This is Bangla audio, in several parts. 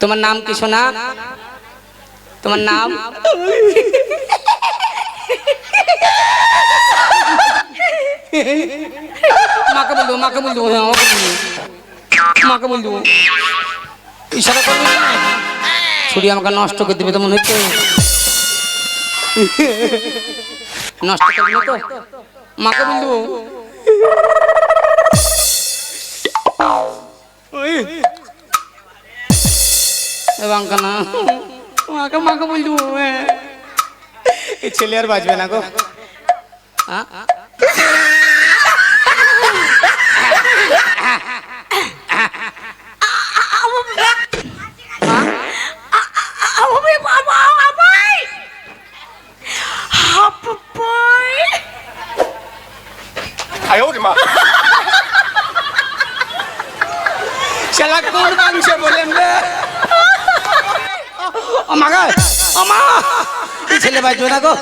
তোমার নাম কি, সোনা? তোমার নাম? মাকে বলব মাকে বলব হ্যাঁ মাকে বলব ইশারা করবি ছুরি আমাকে নষ্ট করে দেবে তো মনে হচ্ছে। নষ্ট করবি তো? মাকে এবং না মাকে মাকে বলব হ্যাঁ। এই ছেলে আর বাঁচবে না গো হ্যাঁ? ছেলে ভাই জোনা গো।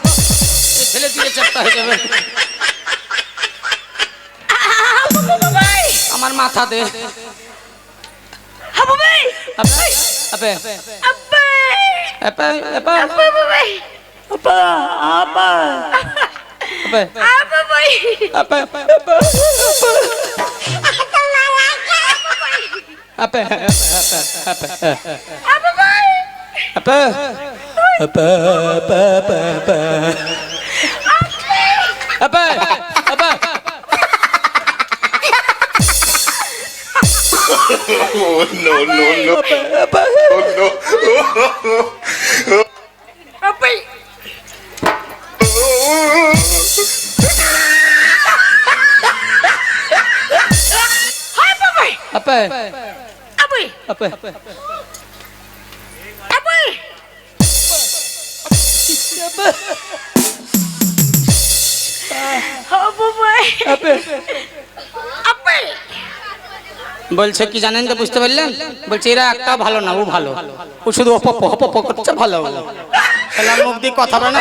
এই ছেলে দিলে চাপটা হয়ে যাবে। আমার মাথা দে। হাবু ভাই আপে। আপে! আপে আপে। আপে আপে ভাই আপা। আপা। আপে আপে ভাই আপে। আপে আপে আপে আপে আপে। அப்ப அப்ப அப்ப அப்ப அப்ப அப்ப அப்ப Oh, no, no, no. Apa? Oh, no. Apa? Hai, Papai. Apa? Apa? Apa? Apa? বলছে কি জানেন তো বুঝতে পারলেন? বলছে এরা একটা ভালো না ও ভালো। ও শুধু অপপ অপপ করছে ভালো। খেলার মুখ দিয়ে কথা বলে না?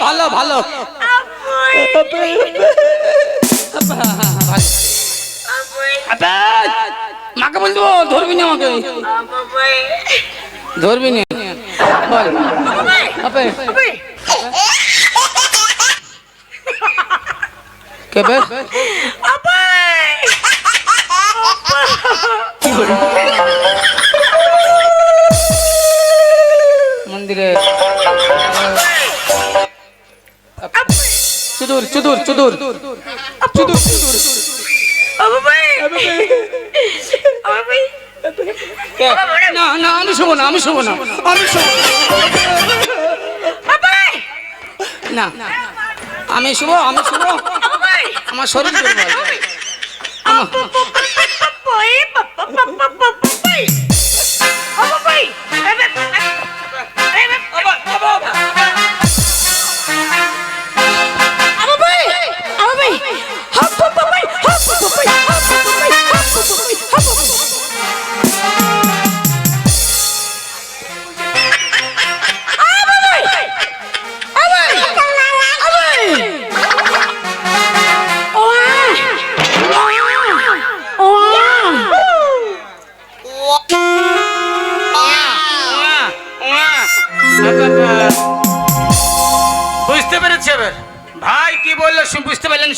ভালো ভালো. আবে, মাকে বলব ধরবি না আমাকে? ধরবি না? বল. কেবে. মন্দিরে। চুদুর চুদুর চুদুর। চুদুর চুদুর? না না, আমি শুবো না, আমি শুবো আমি শুবো না। আমি শুবো আমি শুবো আমার শরীর পাপাই পাপাই। পাপাই পাপাই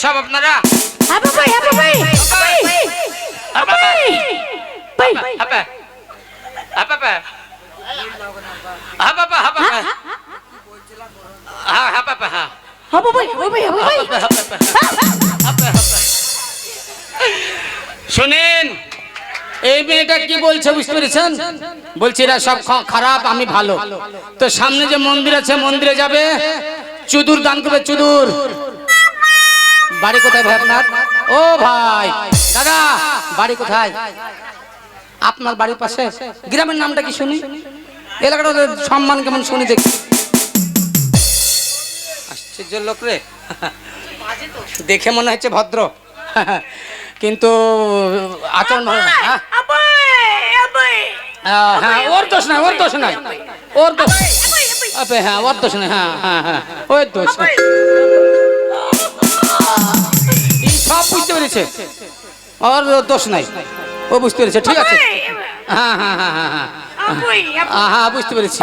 সব আপনারা? শোনেন হ্যাঁ হ্যাঁ এই মেয়েটা কি বলছে বুঝতে পেরেছেন? বলছি এরা সব খারাপ আমি ভালো। তো সামনে যে মন্দির আছে মন্দিরে যাবে। চুদুর দান করবে চুদুর। বাড়ি কোথায় ভাই আপনার ও ভাই দাদা বাড়ি কোথায়? আপনার বাড়ির পাশে? গ্রামের নামটা কি শুনি? এলাকাটা সম্মান কেমন শুনি দেখি। আশ্চর্য লোক রে। দেখে মনে হচ্ছে ভদ্র। কিন্তু আচরণ ভালো না হ্যাঁ? হ্যাঁ ওর দোষ নাই ওর দোষ নাই। ওর দোষ হ্যাঁ ওর দোষ নাই হ্যাঁ হ্যাঁ হ্যাঁ। ওর দোষ নাই। সব বুঝতে পেরেছে। ওর দোষ নাই। ও বুঝতে পেরেছে ঠিক আছে। হ্যাঁ হ্যাঁ হ্যাঁ হ্যাঁ হ্যাঁ। হ্যাঁ, বুঝতে পেরেছি।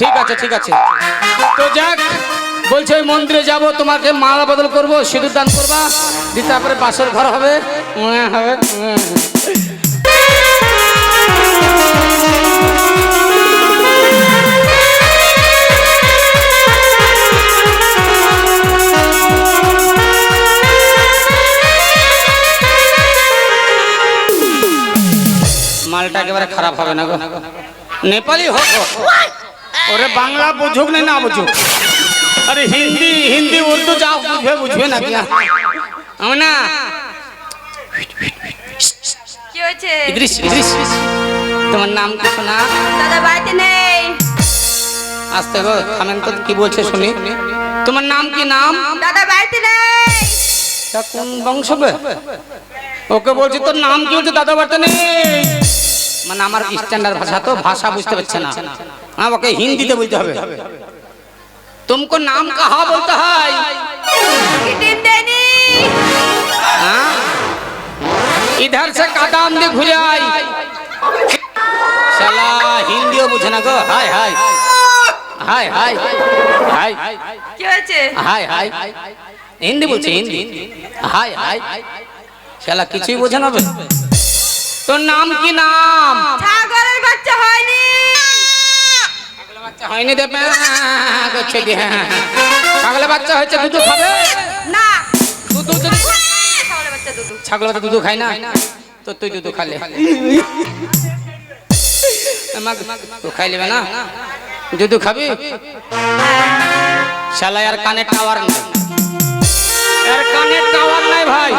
ঠিক আছে ঠিক আছে। তো যাক বলছে ওই মন্দিরে যাব তোমাকে মালা বদল করব সিঁদুর দান করবা দিয়ে তারপরে বাসর ঘর হবে। হবে মালটা একেবারে খারাপ হবে না গো। নেপালি হোক। ওরে বাংলা বুঝুক না না বুঝুক। আরে হিন্দি হিন্দি উর্দু যাও বুঝবে বুঝবে না কি আমি না কি হয়েছে? ইদ্রিস ইদ্রিস। তোমার নাম কি শোনা? দাদা বাড়িতে নেই। আসতে গো থামেন তো কি বলছে শুনি। তোমার নাম কি নাম? দাদা বাড়িতে নেই। তা কোন বংশ ওকে বলছি তোর নাম কি হচ্ছে দাদা বাড়িতে নেই। মানে আমার স্ট্যান্ডার্ড ভাষা তো ভাষা বুঝতে পারছে না হ্যাঁ ওকে হিন্দিতে বলতে হবে तुमको नाम कहा बोलता है কিটিন দেনি हाँ? इधर से कदम दे घुरे आई साला हिंदियो बुझे ना गो हाय हाय हाय हाय हाय কি হয়েছে হাই হাই হিন্দি বলছে হিন্দি হাই হাই শালা কিছুই বোঝে না বে? তোর নাম কি নাম? ছাগলের বাচ্চা হয়নি। বাচ্চা হয়নি দেবে। করছে দিয়ে ছাগলে বাচ্চা হয়েছে দুধ খাবে? না। দুধ দুধ ছাগলের বাচ্চা দুধু। ছাগল বাচ্চা দুধ খায় না? তো তুই দুধ খালে। তো খাই নেবে না? দুধ খাবি? শালা আর কানে টাওয়ার নাই। আর কানে টাওয়ার নাই ভাই।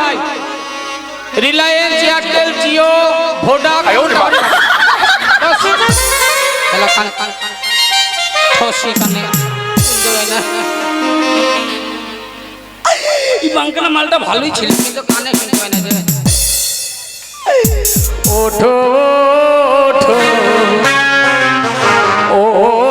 রিলায়েন্স এয়ারটেল জিও ভোডা এই বাঙ্কানা মালটা ভালোই ছিল কিন্তু কানে শুনতে পাই না যে। ওঠো ওঠো। ওঠো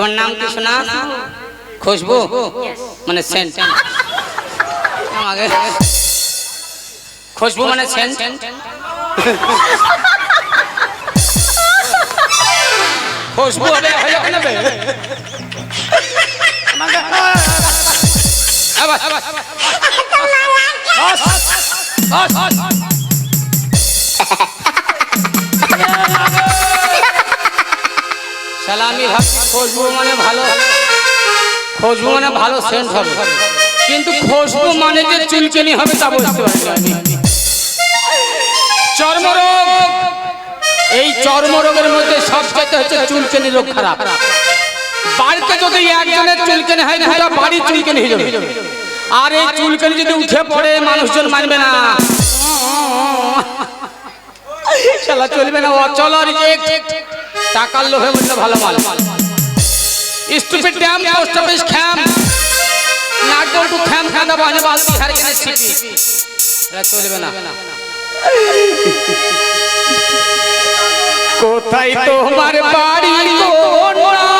তোমার নাম কি শোনা খুশবু মানে সেন্ট আমাকে খুশবু মানে সেন্ট খুশবু হবে হয়ে যাবে না বে? আমাকে- আবার, আবার, আবার। সালামি ভাবছি খুশবু মানে ভালো খুশবু মানে ভালো সেন্ট হবে। কিন্তু খুশবু মানে যে চুলচুনি হবে তা বুঝতে পারছি আমি। চর্মরোগ, এই চর্মরোগের মধ্যে সবচেয়ে হচ্ছে চুলচুনি রোগ খারাপ। বাড়িতে যদি একজনের চুলকানি হয় গোটা বাড়ি চুলকানি হয়ে যাবে। আর এই চুলকানি যদি উঠে পড়ে, মানুষজন মানবে না। চলবে না অচল রিজেক্ট টাকার লোভে বললে ভালো মাল স্টুপিড ড্যাম পোস্ট অফিস খ্যাম। নাগর টু খ্যাম বাজে বাল বিহার কেনে সিটি এটা চলবে না। কোথায় তোমার বাড়ি কোনা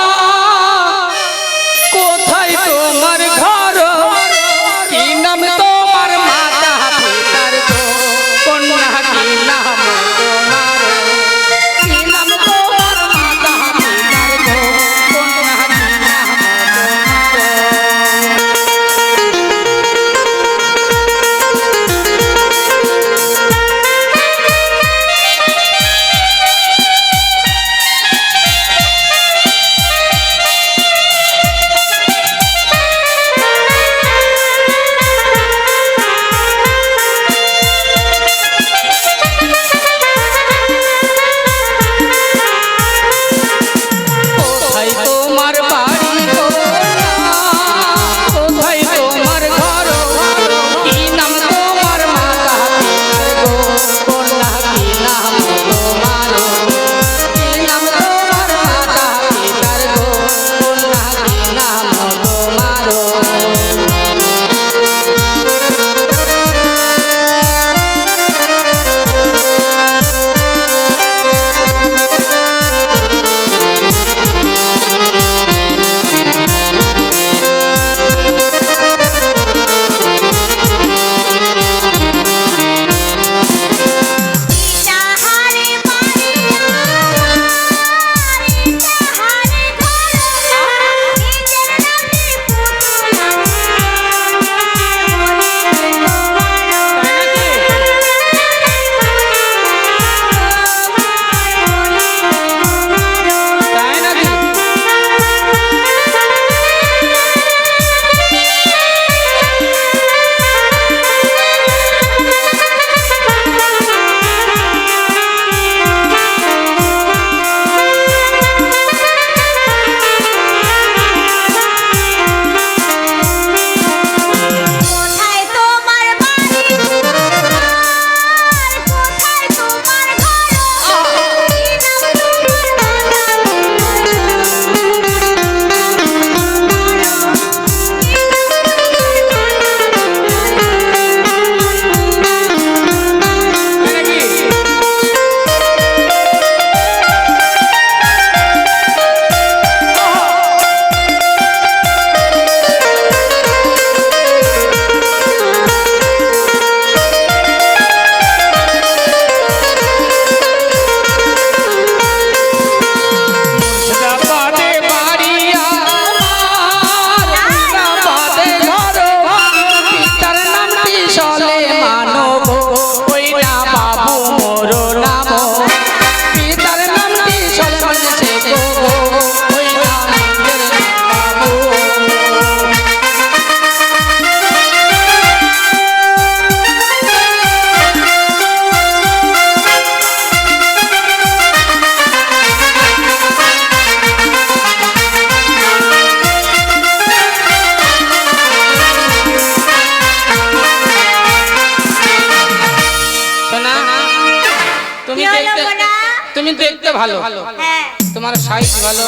তুমি দেখতে ভালো। হ্যাঁ। তোমার সাইজ ভালো।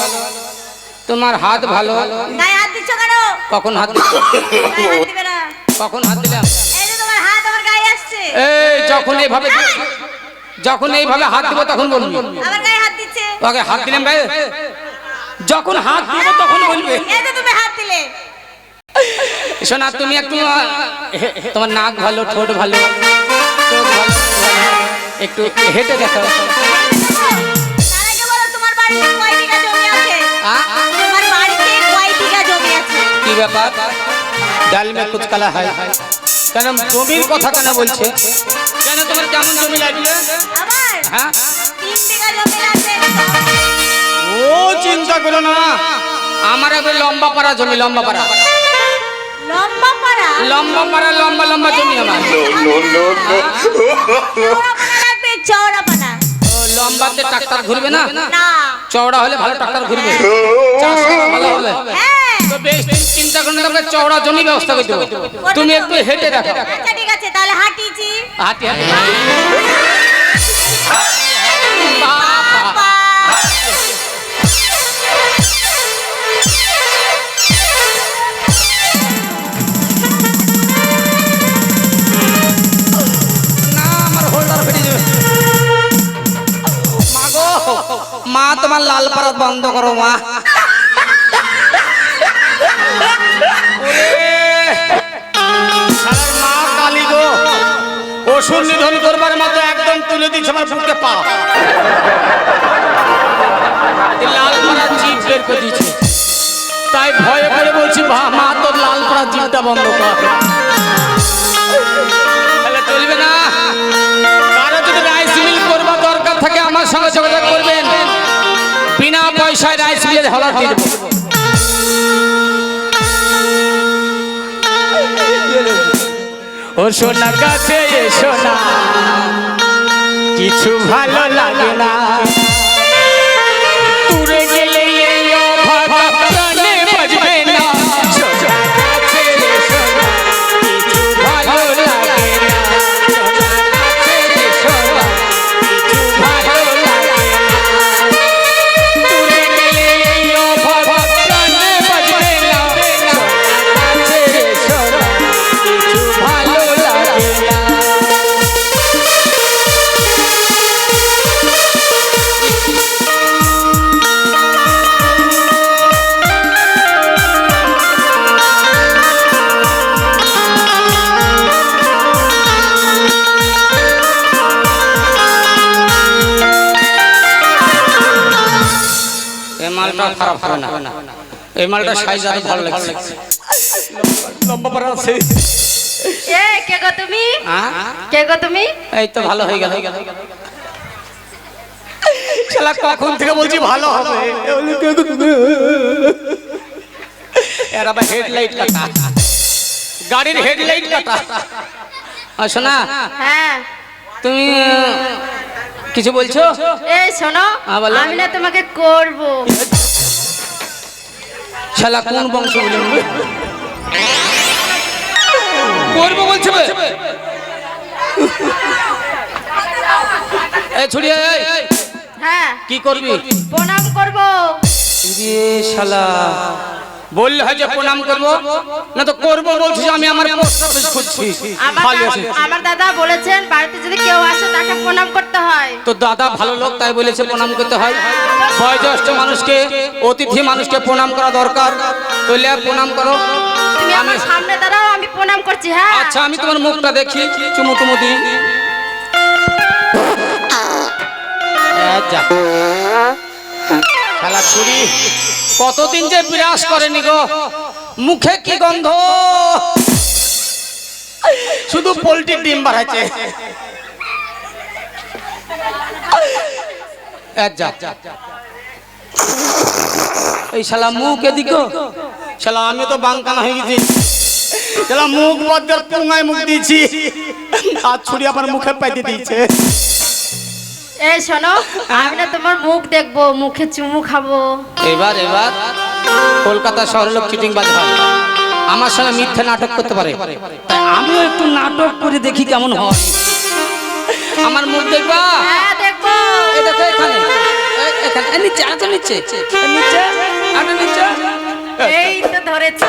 তোমার হাত ভালো। কখন হাত কখন হাত দিলাম এই যখন এইভাবে যখন এইভাবে হাত দিব তখন বলবি। ওকে হাত দিলাম গায়ে। যখন হাত দিব তখন বলবে। তুমি হাত দিলে। শোনা তুমি একটু তোমার নাক ভালো ঠোঁট ভালো। চোখ ভালো। একটু হেঁটে দেখো। তার আগে বলো তোমার বাড়িতে কয় বিঘা জমি আছে? আ? তোমার বাড়িতে কয় বিঘা জমি আছে? কি ব্যাপার? ডাল মে কুচ কালা হয়। কেন জমির কথা কেন বলছে? কেন তোমার কেমন জমি লাগবে হ্যাঁ? ও চিন্তা করো না। আমার একবার লম্বা পাড়া জমি লম্বা পাড়া। লম্বা পাড়া? লম্বা পাড়া লম্বা লম্বা জমি আমার। চওড়া পানা লম্বাতে ট্রাক্টর ঘুরবে না? না। চওড়া হলে ভালো ট্রাক্টর ঘুরবে। ভালো হবে হ্যাঁ। তো বেশ তুমি চিন্তা করো আমরা চওড়া জমি ব্যবস্থা করে দেবো। তুমি একটু হেঁটে দেখো। আচ্ছা ঠিক আছে তাহলে হাঁটিছি হাঁটি হাঁটি তোমার লাল পারাত বন্ধ করো মা। মা কালী গো অসুর নিধন করবার মতো একদম তুলে দিচ্ছে আমার বুকে পা। লাল পাড়া জিপ বের করে দিয়েছে। তাই ভয়ে ভয়ে বলছি মা তোর লাল পাড়া জিপটা বন্ধ কর। তাহলে চলবে না। কারও যদি রাইস মিল করবার দরকার থাকে আমার সঙ্গে যোগাযোগ করবেন। বিনা পয়সায় রাইস মিলের হলার দিয়ে ও সোনা কাছে এসো না। কিছু ভালো লাগে না। না এই মালটা সাইজ আরও ভালো লাগছে। লম্বা পারা আছে। এ কে গো তুমি? হ্যাঁ? কে গো তুমি? এই তো ভালো হয়ে গেল। শালা কখন থেকে বলছি ভালো হবে? এর আবার হেডলাইট কাটা। গাড়ির হেডলাইট কাটা। ও শোনা হ্যাঁ। তুমি কিছু বলছো? এই শোনো আমি না তোমাকে করব। শালা কোন বংশ করব বলছে ভাই এই ছড়িয়ে হ্যাঁ। কি করবি? প্রণাম করব। শালা। বললে হয় যে প্রণাম করব না তো করব বলছিস আমি আমার পোস্ট অফিস খুঁজছি। আমার দাদা- আছে। আমার দাদা বলেছেন বাড়িতে যদি কেউ আসে তাকে প্রণাম করতে হয়। তো দাদা ভালো লোক তাই বলেছে প্রণাম করতে হয়। বয়োজ্যেষ্ঠ মানুষকে অতিথি মানুষকে প্রণাম করা দরকার। তাহলে আর প্রণাম করো। তুমি আমার সামনে দাঁড়াও আমি প্রণাম করছি হ্যাঁ? আচ্ছা আমি তোমার মুখটা দেখি চুমু টুমু দিই। এ যা। কতদিন যে বিরাজ করেনি গো? মুখে কি গন্ধ? শুধু পোল্ট্রির ডিম বাড়াইছে। এই শালা মুখ এদিকে শালা, আমি তো বাঙ্কানা হয়ে গেছি। শালা, মুখ বদ্দার পুঙ্গায় মুখ দিয়েছি। আর ছুরি আমার মুখে পাইতে দিয়েছে। এই শোনো আমি না তোমার মুখ দেখব মুখে চুমু খাব। এবার এবার কলকাতা শহরের লোক চিটিং বাজ হয় আমার সঙ্গে মিথ্যে নাটক করতে পারে। তাই আমিও একটু নাটক করে দেখি কেমন হয়। আমার মুখ দেখবা? হ্যাঁ দেখব। এখানে। এখানে। এই নিচে আরেকটা নিচে। এই নিচে আরেকটা নিচে। এই তো ধরেছে।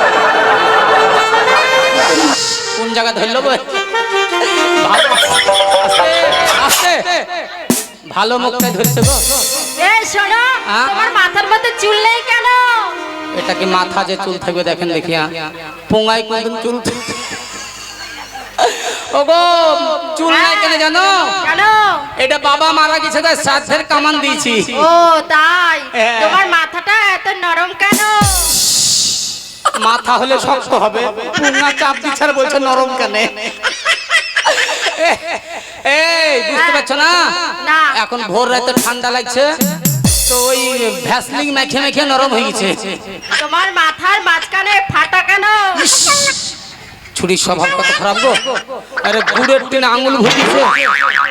কোন জায়গা ধরলো বই ভালো। আস্তে, আস্তে। ভালো মুখটাই ধরছে গো। এই শোনো? তোমার মাথার মধ্যে চুল নেই কেন? এটা কি মাথা যে চুল থাকবে দেখেন দেখিয়া পোঙায় কোনদিন চুল ওগো চুল নাই কেন জানো? কেন? এটা বাবা মারা গেছে তাই শ্রাদ্ধের কামান দিয়েছি। ও তাই? হ্যাঁ। তোমার মাথাটা এত নরম কেন? মাথা হলে শক্ত হবে। পুঙ্গা চাপ দিচ্ছে বলছে নরম কেন? এই বুঝতে পারছ না। এখন ভোর রাতে ঠান্ডা লাগছে। তো ওই ভ্যাসলিং মেখে মেখে নরম হয়ে গেছে। তোমার মাথার মাঝখানে ফাটা কেন? ছুরির স্বভাব কত খারাপ গো। আরে গুড়ের টেনে আঙুল ভুটিছে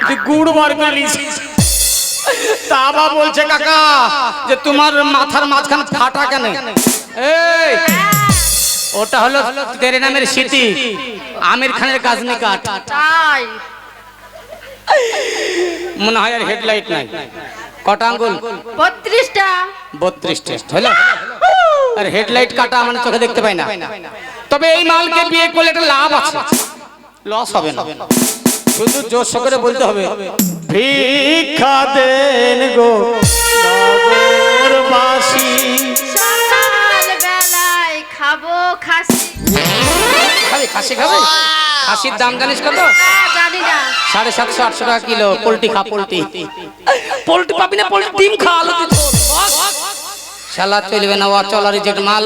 তুই গুড় বার করে নিয়েছিস তা আবার বলছে কাকা যে তোমার মাথার মাঝখানে ফাটা কেন? এই ওটা হলো তেরে নামের স্মৃতি আমির খানের গাজনি কাঠ। তাই। মনে হয় আর হেডলাইট নাই। কটা আঙ্গুল? বত্রিশটা। বত্রিশ টেস্ট হলো? আর হেডলাইট কাটা মানে চোখে দেখতে পাই না। তবে এই মালকে বিয়ে করলে একটা লাভ আছে। লস হবে না। শুধু জোর করে বলতে হবে। ভিক্ষা দেন গো নগরবাসী। খাসি। খাবি খাসি খাবি? খাসির দাম জানিস কত? জানি না। সাড়ে সাতশো আটশো টাকা কিলো পোলট্রি খা পোল্ট্রি। পোল্ট্রি পাবি না পোল্ট্রি ডিম খা আলু শালা চলবে না ও চলার রিজেক্ট মাল।